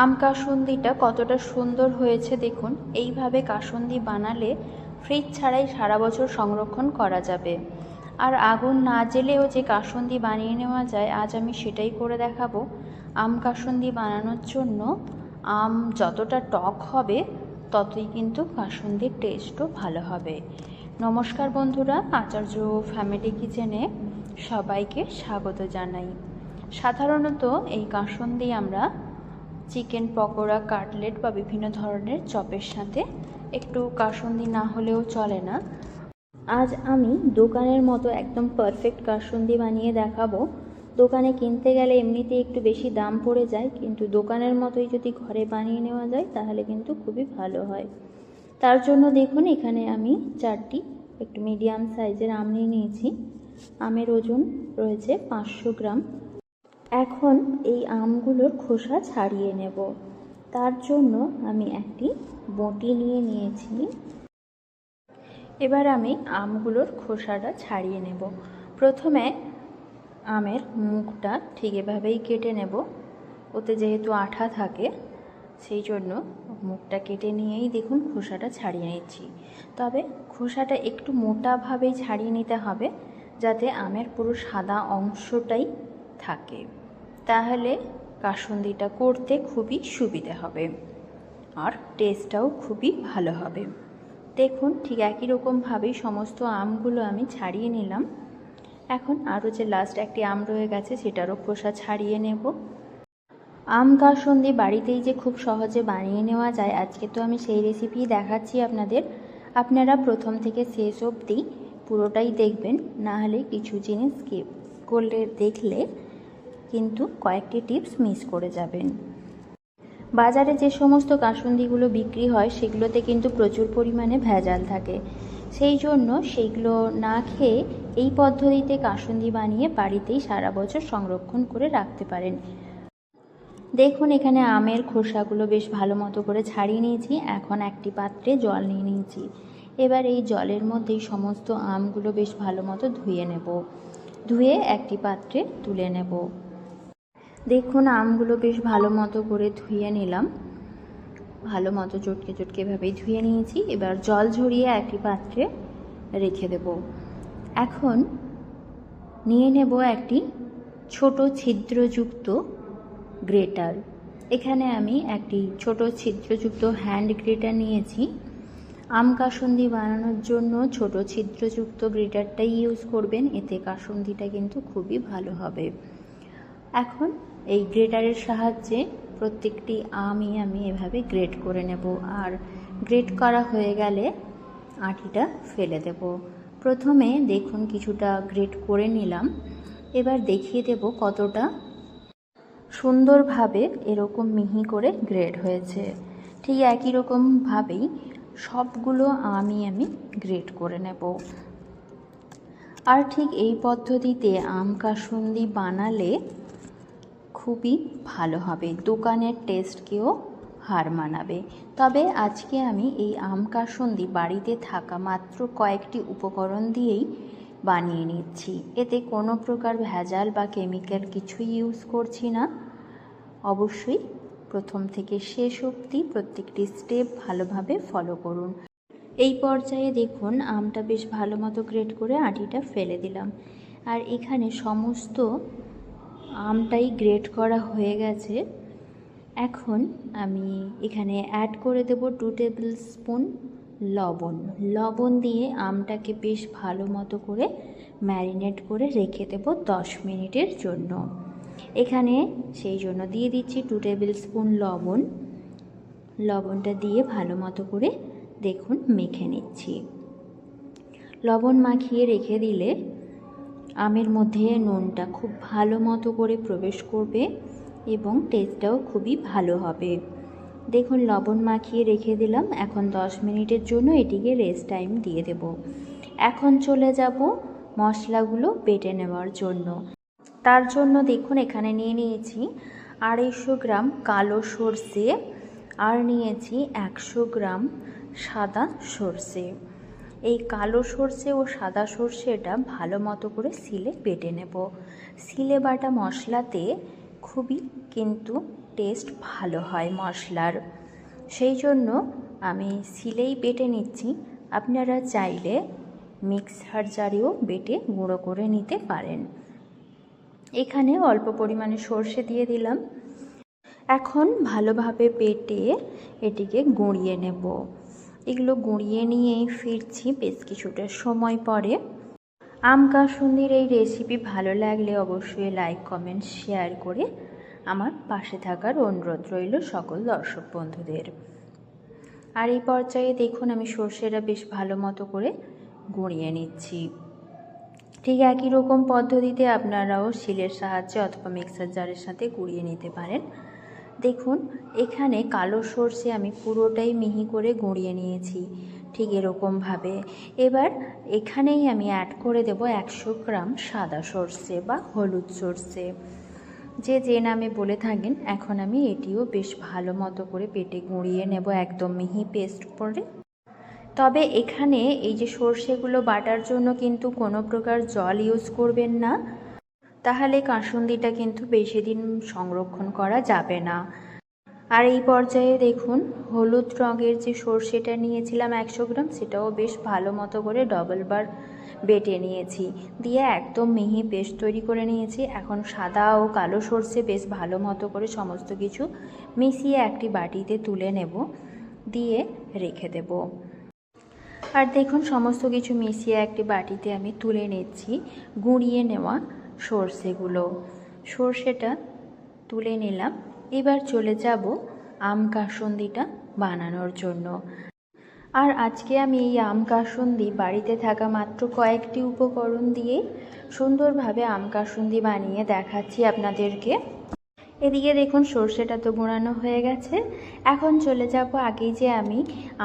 আম কাসুন্দিটা কতটা সুন্দর হয়েছে দেখুন। এইভাবে কাসুন্দি বানালে ফ্রিজ ছাড়াই সারা বছর সংরক্ষণ করা যাবে। আর আগুন না জেলেও যে কাসুন্দি বানিয়ে নেওয়া যায়, আজ আমি সেটাই করে দেখাবো। আম কাসুন্দি বানানোর জন্য আম যতটা টক হবে, ততই কিন্তু কাসুন্দির টেস্টও ভালো হবে। নমস্কার বন্ধুরা, আচার্য ফ্যামিলি কিচেনে সবাইকে স্বাগত জানাই। সাধারণত এই কাসুন্দি আমরা চিকেন পকোড়া, কাটলেট বা বিভিন্ন ধরনের চপের সাথে একটু কাসুন্দি না হলেও চলে না। আজ আমি দোকানের মতো একদম পারফেক্ট কাসুন্দি বানিয়ে দেখাবো। দোকানে কিনতে গেলে এমনিতে একটু বেশি দাম পড়ে যায়, কিন্তু দোকানের মতোই যদি ঘরে বানিয়ে নেওয়া যায়, তাহলে কিন্তু খুবই ভালো হয়। তার জন্য দেখুন, এখানে আমি চারটি একটু মিডিয়াম সাইজের আম নিয়ে নিয়েছি। আমের ওজন রয়েছে পাঁচশো গ্রাম। এখন এই আমগুলোর খোসা ছাড়িয়ে নেব। তার জন্য আমি একটি বটি নিয়ে নিয়েছি। এবার আমি আমগুলোর খোসাটা ছাড়িয়ে নেব। প্রথমে আমের মুখটা ঠিক এভাবেই কেটে নেব। ওতে যেহেতু আঠা থাকে, সেই জন্য মুখটা কেটে নিয়েই দেখুন খোসাটা ছাড়িয়ে নিচ্ছি। তবে খোসাটা একটু মোটাভাবেই ছাড়িয়ে নিতে হবে, যাতে আমের পুরো সাদা অংশটাই থাকে। তাহলে কাসুন্দিটা করতে খুবই সুবিধে হবে। আর টেস্টটাও খুবই ভালো হবে। দেখুন, ঠিক একই রকমভাবেই সমস্ত আমগুলো আমি ছাড়িয়ে নিলাম। এখন আরও যে লাস্ট একটি আম রয়ে গেছে, সেটারও খোসা ছাড়িয়ে নেব। আম কাসন্দি বাড়িতেই যে খুব সহজে বানিয়ে নেওয়া যায়, আজকে তো আমি সেই রেসিপি দেখাচ্ছি আপনাদের। আপনারা প্রথম থেকে শেষ অবধি পুরোটাই দেখবেন না হলে কিছু জিনিস স্কিপ করলে, দেখলে কিন্তু কয়েকটি টিপস মিস করে যাবেন। বাজারে যে সমস্ত কাসুন্দিগুলো বিক্রি হয়, সেগুলোতে কিন্তু প্রচুর পরিমাণে ভেজাল থাকে। সেই জন্য সেইগুলো না খেয়ে এই পদ্ধতিতে কাসুন্দি বানিয়ে বাড়িতেই সারা বছর সংরক্ষণ করে রাখতে পারেন। দেখুন, এখানে আমের খোসাগুলো বেশ ভালো মতো করে ছাড়িয়ে নিয়েছি। এখন একটি পাত্রে জল নিয়ে নিয়েছি। এবার এই জলের মধ্যেই সমস্ত আমগুলো বেশ ভালো মতো ধুয়ে নেব। ধুয়ে একটি পাত্রে তুলে নেব। দেখুন, আমগুলো বেশ ভালো মতো করে ধুয়ে নিলাম। ভালো মতো চটকে চটকে এভাবেই ধুয়ে নিয়েছি। এবার জল ঝরিয়ে একটি পাত্রে রেখে দেব। এখন নিয়ে নেব একটি ছোট ছিদ্রযুক্ত গ্রেটার। এখানে আমি একটি ছোট ছিদ্রযুক্ত হ্যান্ড গ্রেটার নিয়েছি। আম কাসুন্দি বানানোর জন্য ছোট ছিদ্রযুক্ত গ্রেটারটাই ইউজ করবেন। এতে কাসুন্দিটা কিন্তু খুবই ভালো হবে। এখন এই গ্রেটারের সাহায্যে প্রত্যেকটি আমই আমি এভাবে গ্রেট করে নেব। আর গ্রেট করা হয়ে গেলে আটিটা ফেলে দেব। প্রথমে দেখুন কিছুটা গ্রেট করে নিলাম। এবার দেখিয়ে দেব কতটা সুন্দরভাবে এরকম মিহি করে গ্রেড হয়েছে। ঠিক একই রকমভাবেই সবগুলো আমি আমি গ্রেড করে নেব। আর ঠিক এই পদ্ধতিতে আম কাসুন্দি বানালে খুবই ভালো হবে। দোকানের টেস্টকেও হার মানাবে। তবে আজকে আমি এই আম কাসন্দি বাড়িতে থাকা মাত্র কয়েকটি উপকরণ দিয়েই বানিয়ে নিচ্ছি। এতে কোনো প্রকার ভেজাল বা কেমিক্যাল কিছুই ইউজ করছি না। অবশ্যই প্রথম থেকে শেষ অবধি প্রত্যেকটি স্টেপ ভালোভাবে ফলো করুন। এই পর্যায়ে দেখুন, আমটা বেশ ভালো মতো গ্রেট করে আটিটা ফেলে দিলাম। আর এখানে সমস্ত আমটাই গ্রেট করা হয়ে গেছে। এখন আমি এখানে অ্যাড করে দেব টু টেবিল স্পুন লবণ। লবণ দিয়ে আমটাকে বেশ ভালো মতো করে ম্যারিনেট করে রেখে দেব দশ মিনিটের জন্য। এখানে সেই জন্য দিয়ে দিচ্ছি টু টেবিল স্পুন লবণ। লবণটা দিয়ে ভালো মতো করে দেখুন মেখে নিচ্ছি। লবণ মাখিয়ে রেখে দিলে আমের মধ্যে নুনটা খুব ভালো মতো করে প্রবেশ করবে এবং টেস্টটাও খুবই ভালো হবে। দেখুন, লবণ মাখিয়ে রেখে দিলাম। এখন দশ মিনিটের জন্য এটিকে রেস্ট টাইম দিয়ে দেব। এখন চলে যাব মশলাগুলো বেটে নেওয়ার জন্য। তার জন্য দেখুন, এখানে নিয়ে নিয়েছি আড়াইশো গ্রাম কালো সর্ষে আর নিয়েছি একশো গ্রাম সাদা সর্ষে। এই কালো সর্ষে ও সাদা সর্ষেটা ভালো মতো করে সিলে বেটে নেব। সিলে বাটা মশলাতে খুবই কিন্তু টেস্ট ভালো হয় মশলার। সেই জন্য আমি শিলেই বেটে নিচ্ছি। আপনারা চাইলে মিক্সার জারেও বেটে গুঁড়ো করে নিতে পারেন। এখানে অল্প পরিমাণে সর্ষে দিয়ে দিলাম। এখন ভালোভাবে বেটে এটিকে গুঁড়িয়ে নেব। এগুলো গুঁড়িয়ে নিয়েই ফিরছি, বেশ কিছুটা সময় পরে। আম কাসুন্দির এই রেসিপি ভালো লাগলে অবশ্যই লাইক কমেন্ট শেয়ার করে আমার পাশে থাকার অনুরোধ রইল সকল দর্শক বন্ধুদের। আর এই পর্যায়ে দেখুন আমি সর্ষেটা বেশ ভালো মতো করে গুঁড়িয়ে নিচ্ছি। ঠিক একই রকম পদ্ধতিতে আপনারাও শিলের সাহায্যে অথবা মিক্সার জারের সাথে গুঁড়িয়ে নিতে পারেন। দেখুন, এখানে কালো সর্ষে আমি পুরোটাই মিহি করে গুঁড়িয়ে নিয়েছি, ঠিক এরকমভাবে। এবার এখানেই আমি অ্যাড করে দেব একশো গ্রাম সাদা সর্ষে বা হলুদ সর্ষে। যে যে নামে বলে থাকেন, এখন আমি এটিও বেশ ভালো মতো করে পেটে গুঁড়িয়ে নেব একদম মিহি পেস্ট করে। তবে এখানে এই যে সর্ষেগুলো বাটার জন্য কিন্তু কোনো প্রকার জল ইউজ করবেন না তাহলে কাসুন্দিটা কিন্তু বেশি দিন সংরক্ষণ করা যাবে না। আর এই পর্যায়ে দেখুন, হলুদ রঙের যে সর্ষেটা নিয়েছিলাম একশো গ্রাম, সেটাও বেশ ভালো মতো করে ডবল বার বেটে নিয়েছি। দিয়ে একদম মিহি পেস্ট তৈরি করে নিয়েছি। এখন সাদা ও কালো সর্ষে বেশ ভালো মতো করে সমস্ত কিছু মিশিয়ে একটি বাটিতে তুলে নেব, দিয়ে রেখে দেব। আর দেখুন, সমস্ত কিছু মিশিয়ে একটি বাটিতে আমি তুলে নিচ্ছি। গুঁড়িয়ে নেওয়া সর্ষেগুলো সর্ষেটা তুলে নিলাম। এবার চলে যাব আম কাসুন্দিটা বানানোর জন্য। আর আজকে আমি এই আম কাসুন্দি বাড়িতে থাকা মাত্র কয়েকটি উপকরণ দিয়ে সুন্দরভাবে আম কাসুন্দি বানিয়ে দেখাচ্ছি আপনাদেরকে। এদিকে দেখুন, সর্ষেটা তো গুঁড়ানো হয়ে গেছে। এখন চলে যাব আগেই যে আমি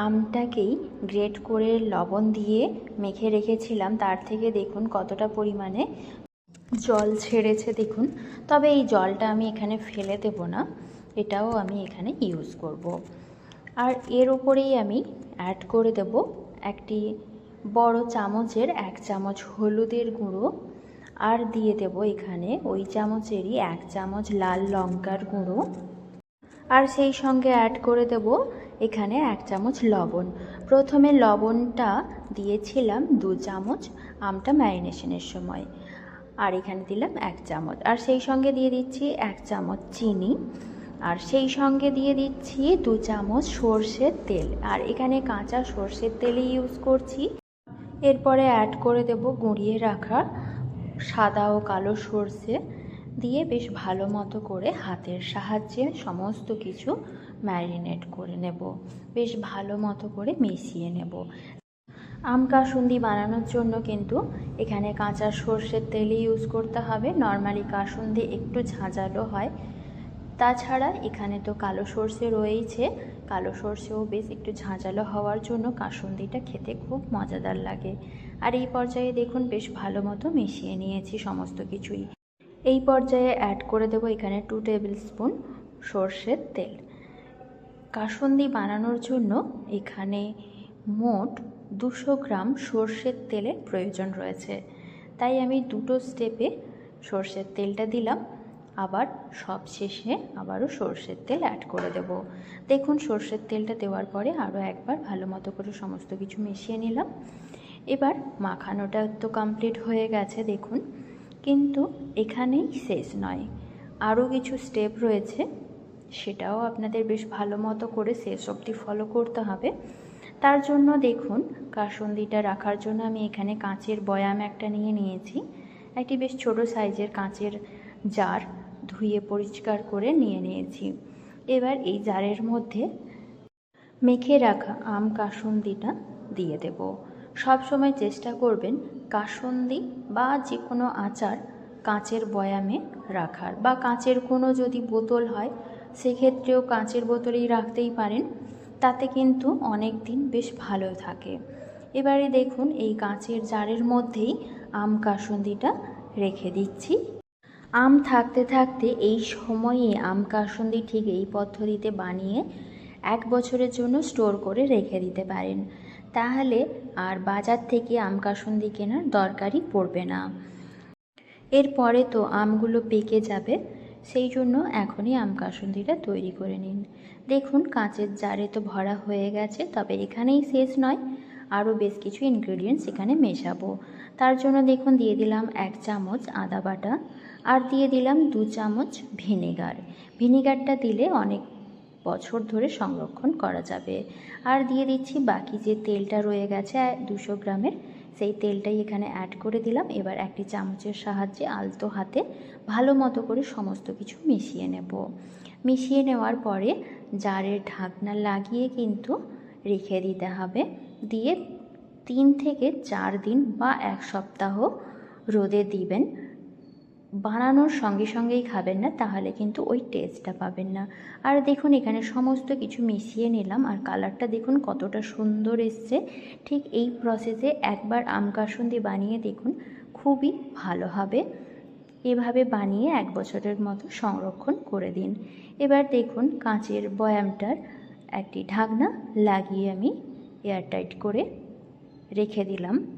আমটাকেই গ্রেট করে লবণ দিয়ে মেখে রেখেছিলাম, তার থেকে দেখুন কতটা পরিমাণে জল ছেড়েছে দেখুন। তবে এই জলটা আমি এখানে ফেলে দেব না। এটাও আমি এখানে ইউজ করব। আর এর উপরেই আমি অ্যাড করে দেব একটি বড় চামচের এক চামচ হলুদের গুঁড়ো। আর দিয়ে দেব এখানে ওই চামচেরই এক চামচ লাল লঙ্কার গুঁড়ো। আর সেই সঙ্গে অ্যাড করে দেব এখানে এক চামচ লবণ। প্রথমে লবণটা দিয়েছিলাম দু চামচ আমটা ম্যারিনেশনের সময়। আর এখানে দিলাম এক চামচ। আর সেই সঙ্গে দিয়ে দিচ্ছি এক চামচ চিনি। আর সেই সঙ্গে দিয়ে দিচ্ছি দু চামচ সর্ষের তেল। আর এখানে কাঁচা সর্ষের তেলই ইউজ করছি। এরপরে অ্যাড করে দেব গুঁড়িয়ে রাখা সাদা ও কালো সর্ষে দিয়ে বেশ ভালো মতো করে হাতের সাহায্যে সমস্ত কিছু ম্যারিনেট করে নেব। বেশ ভালো মতো করে মিশিয়ে নেব। আম কাসুন্দি বানানোর জন্য কিন্তু এখানে কাঁচা সর্ষের তেলই ইউজ করতে হবে। নর্মালি কাসুন্দি একটু ঝাঁঝালো হয়। তাছাড়া এখানে তো কালো সর্ষে রয়েইছে। কালো সর্ষেও বেশ একটু ঝাঁঝালো হওয়ার জন্য কাসুন্দিটা খেতে খুব মজাদার লাগে। আর এই পর্যায়ে দেখুন বেশ ভালো মতো মিশিয়ে নিয়েছি সমস্ত কিছুই। এই পর্যায়ে অ্যাড করে দেবো এখানে টু টেবিল স্পুন সর্ষের তেল। কাসুন্দি বানানোর জন্য এখানে মোট দুশো গ্রাম সর্ষের তেলের প্রয়োজন রয়েছে। তাই আমি দুটো স্টেপে সর্ষের তেলটা দিলাম। আবার সব শেষে আবারও সর্ষের তেল অ্যাড করে দেব। দেখুন, সর্ষের তেলটা দেওয়ার পরে আরও একবার ভালো মতো করে সমস্ত কিছু মিশিয়ে নিলাম। এবার মাখানোটা তো কমপ্লিট হয়ে গেছে, দেখুন। কিন্তু এখানেই শেষ নয়। আরও কিছু স্টেপ রয়েছে, সেটাও আপনাদের বেশ ভালো মতো করে শেষ অবধি ফলো করতে হবে। তার জন্য দেখুন কাসন্দিটা রাখার জন্য আমি এখানে কাঁচের বয়াম একটা নিয়ে নিয়েছি। একটি বেশ ছোট সাইজের কাঁচের জার ধুয়ে পরিষ্কার করে নিয়ে নিয়েছি। এবার এই জারের মধ্যে মেখে রাখা আম কাসন্দিটা দিয়ে দেব। সব সময় চেষ্টা করবেন কাসন্দি বা যে কোনো আচার কাঁচের বয়ামে রাখার। বা কাঁচের কোনো যদি বোতল হয়, সেক্ষেত্রেও কাঁচের বোতলেই রাখতেই পারেন। তাতে কিন্তু অনেক দিন বেশ ভালো থাকে। এবারে দেখুন এই কাঁচের জারের মধ্যেই আম কাসুন্দিটা রেখে দিচ্ছি। আম থাকতে থাকতে এই সময়ে আম কাসুন্দি ঠিক এই পদ্ধতিতে বানিয়ে এক বছরের জন্য স্টোর করে রেখে দিতে পারেন। তাহলে আর বাজার থেকে আম কাসুন্দি কেনার দরকারই পড়বে না। এরপরে তো আমগুলো পেকে যাবে সেই জন্য এখনই আম কাসুন্দিটা তৈরি করে নিন। দেখুন, কাঁচের জারে তো ভরা হয়ে গেছে, তবে এখানেই শেষ নয়। আরও বেশ কিছু ইনগ্রেডিয়েন্টস এখানে মেশাবো। তার জন্য দেখুন, দিয়ে দিলাম এক চামচ আদা বাটা আর দিয়ে দিলাম দু চামচ ভিনেগার। ভিনেগারটা দিলে অনেক বছর ধরে সংরক্ষণ করা যাবে। আর দিয়ে দিচ্ছি বাকি যে তেলটা রয়ে গেছে দুশো গ্রামের সেই তেলটাই এখানে অ্যাড করে দিলাম। এবার একটি চামচের সাহায্যে আলতো হাতে ভালো মতো করে সমস্ত কিছু মিশিয়ে নেব। মিশিয়ে নেওয়ার পরে জারের ঢাকনা লাগিয়ে কিন্তু রেখে দিতে হবে। দিয়ে তিন থেকে চার দিন বা এক সপ্তাহ রোদে দিবেন। বানানোর সঙ্গে সঙ্গেই খাবেন না, তাহলে কিন্তু ওই টেস্টটা পাবেন না। আর দেখুন, এখানে সমস্ত কিছু মিশিয়ে নিলাম, আর কালারটা দেখুন কতটা সুন্দর এসছে। ঠিক এই প্রসেসে একবার আম কাসুন্দি বানিয়ে দেখুন, খুবই ভালো হবে। এভাবে বানিয়ে এক বছরের মতো সংরক্ষণ করে দিন। এবার দেখুন, কাঁচের বয়ামটার একটি ঢাকনা লাগিয়ে আমি এয়ারটাইট করে রেখে দিলাম।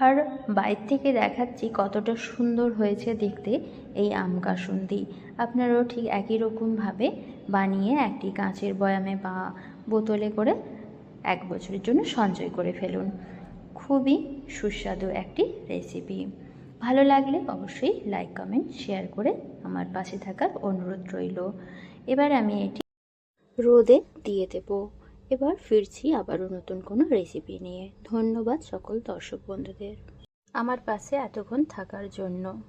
আর বাইর থেকে দেখাচ্ছি কতটা সুন্দর হয়েছে দেখতে এই আম কাসুন্দি। আপনারাও ঠিক একই রকমভাবে বানিয়ে একটি কাঁচের বয়ামে বা বোতলে করে এক বছরের জন্য সঞ্চয় করে ফেলুন। খুবই সুস্বাদু একটি রেসিপি ভালো লাগলে অবশ্যই লাইক কমেন্ট শেয়ার করে আমার পাশে থাকার অনুরোধ রইল। এবার আমি এটি রোদে দিয়ে দেব। এবার ফিরছি আবারও নতুন কোনো রেসিপি নিয়ে। ধন্যবাদ সকল দর্শক বন্ধুদের। আমার পাশে এতক্ষণ থাকার জন্য।